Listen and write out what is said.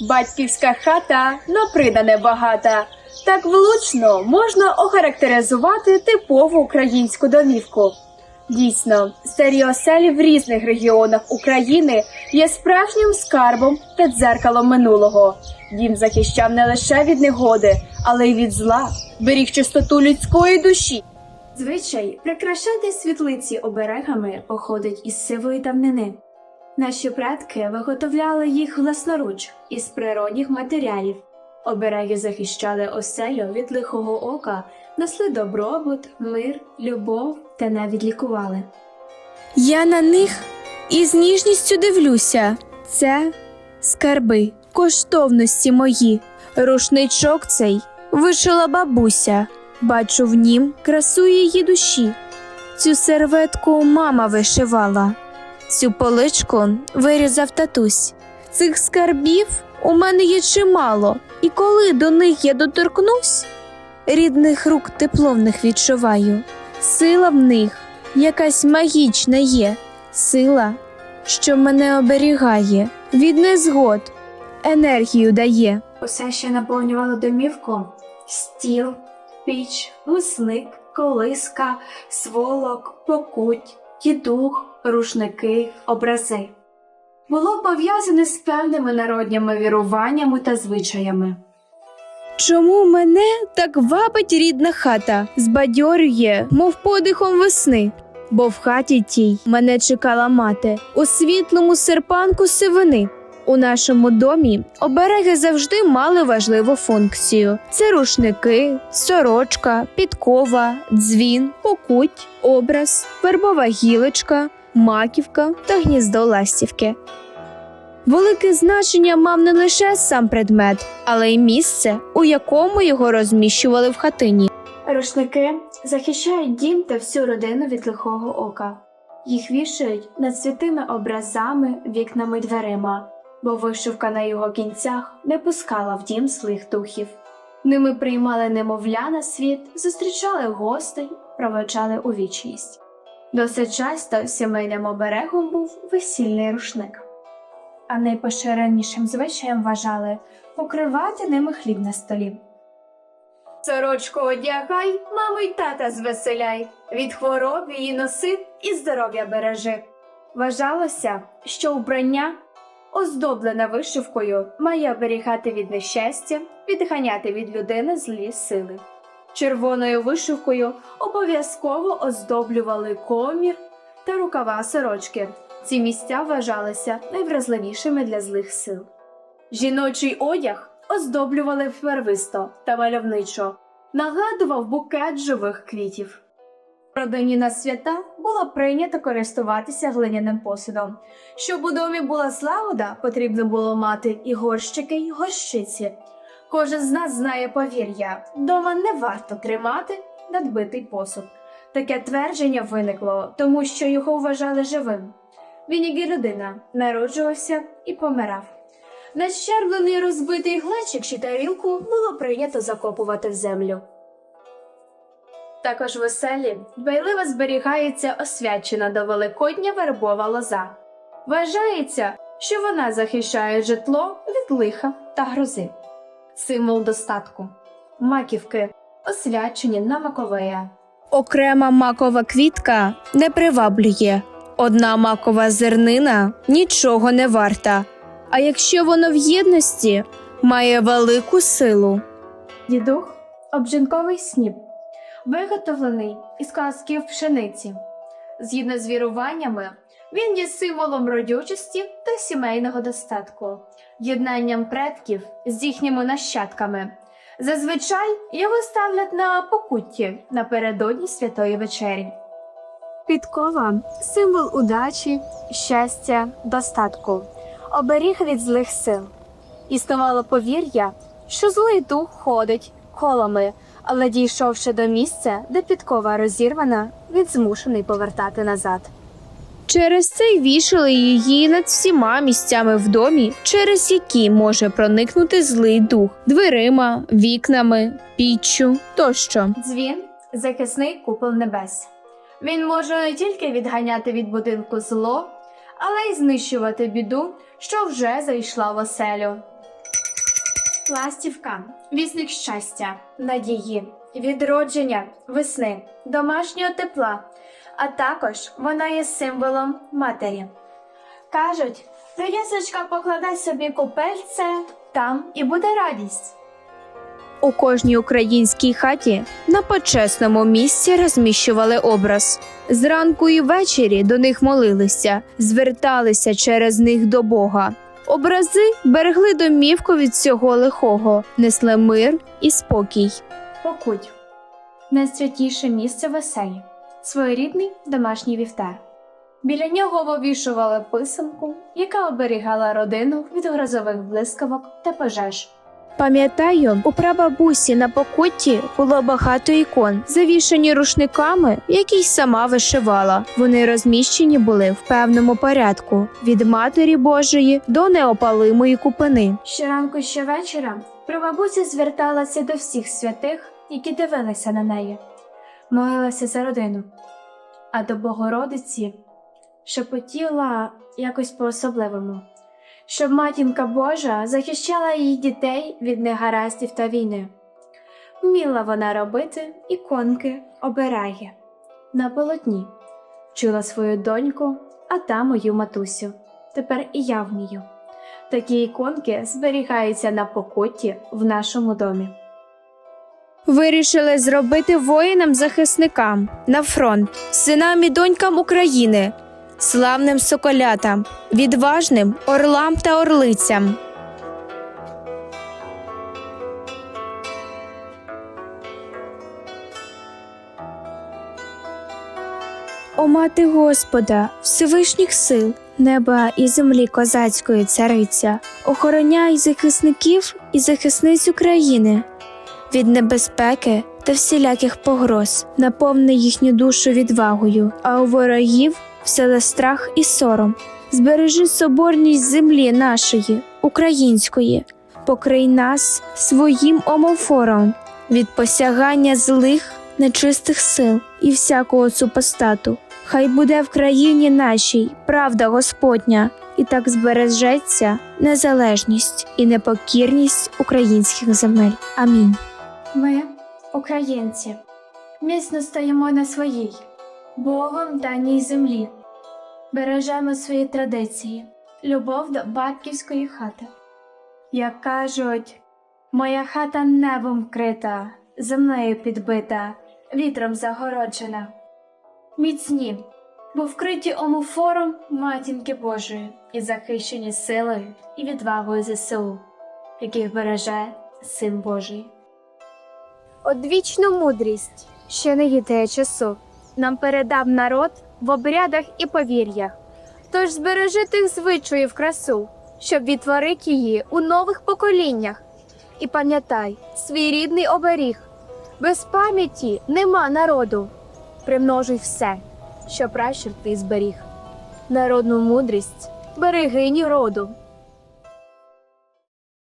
Батьківська хата напридане багата. Так влучно можна охарактеризувати типову українську домівку. Дійсно, старі оселі в різних регіонах України є справжнім скарбом та дзеркалом минулого. Дім захищав не лише від негоди, але й від зла, беріг чистоту людської душі. Звичай прикрашати світлиці оберегами походить із сивої давнини. Наші предки виготовляли їх власноруч із природних матеріалів. Обереги захищали оселю від лихого ока, несли добробут, мир, любов та навіть лікували. Я на них із ніжністю дивлюся. Це скарби, коштовності мої. Рушничок цей вишила бабуся. Бачу в нім красу її душі. Цю серветку мама вишивала, цю поличку вирізав татусь. Цих скарбів у мене є чимало, і коли до них я доторкнусь, рідних рук тепло в них відчуваю. Сила в них якась магічна є, сила, що мене оберігає, від незгод, енергію дає. Усе ще наповнювало домівку стіл, піч, гусник, колиска, сволок, покуть, дідух, рушники, образи. Було пов'язане з певними народніми віруваннями та звичаями. Чому мене так вабить рідна хата, збадьорює, мов подихом весни? Бо в хаті тій мене чекала мати у світлому серпанку сивини. У нашому домі обереги завжди мали важливу функцію: це рушники, сорочка, підкова, дзвін, покуть, образ, вербова гілочка, маківка та гніздо ластівки. Велике значення мав не лише сам предмет, але й місце, у якому його розміщували в хатині. Рушники захищають дім та всю родину від лихого ока. Їх вішають над святими образами, вікнами дверима, бо вишивка на його кінцях не пускала в дім злих духів. Ними приймали немовля на світ, зустрічали гостей, проведжали у вічність. Досить часто сімейним оберегом був весільний рушник. А найпоширенішим звичаєм вважали покривати ними хліб на столі. Сорочку одягай, маму й тата звеселяй, від хвороб її носи і здоров'я бережи. Вважалося, що вбрання, оздоблене вишивкою, має оберігати від нещастя, відганяти від людини злі сили. Червоною вишивкою обов'язково оздоблювали комір та рукава сорочки. Ці місця вважалися найвразливішими для злих сил. Жіночий одяг оздоблювали первисто та мальовничо, нагадував букет живих квітів. Родині на свята було прийнято користуватися глиняним посудом. Щоб у домі була злагода, потрібно було мати і горщики, і горщиці. Кожен з нас знає повір'я, дома не варто тримати надбитий посуд. Таке твердження виникло, тому що його вважали живим. Він, як і людина, народжувався і помирав. Нещерблений розбитий глечик чи тарілку було прийнято закопувати в землю. Також в оселі дбайливо зберігається освячена до Великодня вербова лоза. Вважається, що вона захищає житло від лиха та грози. Символ достатку. Маківки освячені на Маковея. Окрема макова квітка не приваблює. Одна макова зернина нічого не варта. А якщо воно в єдності, має велику силу. Дідух обжинковий сніп, виготовлений із касків пшениці. Згідно з віруваннями, він є символом родючості та сімейного достатку, єднанням предків з їхніми нащадками. Зазвичай його ставлять на покутті напередодні святої вечері. Підкова символ удачі, щастя, достатку, оберіг від злих сил. Існувало повір'я, що злий дух ходить колами, але дійшовши до місця, де підкова розірвана, він змушений повертати назад. Через це й вішали її над всіма місцями в домі, через які може проникнути злий дух дверима, вікнами, піччю тощо. Дзвін захисний купол небес. Він може не тільки відганяти від будинку зло, але й знищувати біду, що вже зайшла в оселю. Ластівка, вісник щастя, надії, відродження, весни, домашнього тепла, а також вона є символом матері. Кажуть, прив'язочка покладай собі купельце, там і буде радість. У кожній українській хаті на почесному місці розміщували образ. Зранку і ввечері до них молилися, зверталися через них до Бога. Образи берегли домівку від всього лихого, несли мир і спокій. Покуть найсвятіше місце в оселі, своєрідний домашній вівтар. Біля нього вовішували писанку, яка оберігала родину від грозових блискавок та пожеж. Пам'ятаю, у прабабусі на покутті було багато ікон, завішані рушниками, які й сама вишивала. Вони розміщені були в певному порядку від Матері Божої до неопалимої купини. Щоранку щовечора прабабуся зверталася до всіх святих, які дивилися на неї, молилася за родину, а до Богородиці шепотіла якось по-особливому, щоб матінка Божа захищала її дітей від негараздів та війни. Вміла вона робити іконки обереги на полотні, вчила свою доньку, а та мою матусю. Тепер і я вмію. Такі іконки зберігаються на покутті в нашому домі. Вирішили зробити воїнам-захисникам на фронт, синам і донькам України, славним соколятам, відважним орлам та орлицям. О мати Господа, Всевишніх сил, неба і землі козацької цариця, охороняй захисників і захисниць України від небезпеки та всіляких погроз, наповни їхню душу відвагою, а у ворогів всела страх і сором. Збережи соборність землі нашої, української, покрий нас своїм омофором від посягання злих, нечистих сил і всякого супостату. Хай буде в країні нашій правда Господня, і так збережеться незалежність і непокірність українських земель. Амінь. Ми, українці, міцно стоїмо на своїй, Богом даній землі, бережемо свої традиції, любов до батьківської хати. Як кажуть, моя хата небом вкрита, землею підбита, вітром загороджена. Міцні, бо вкриті омофором матінки Божої і захищені силою і відвагою ЗСУ, яких береже Син Божий. Одвічну мудрість, що не гітає часу, нам передав народ в обрядах і повір'ях. Тож збережи тих звичаїв красу, щоб відтворити її у нових поколіннях. І пам'ятай свій рідний оберіг. Без пам'яті нема народу. Примножуй все, що пращур ти зберіг. Народну мудрість берегині роду.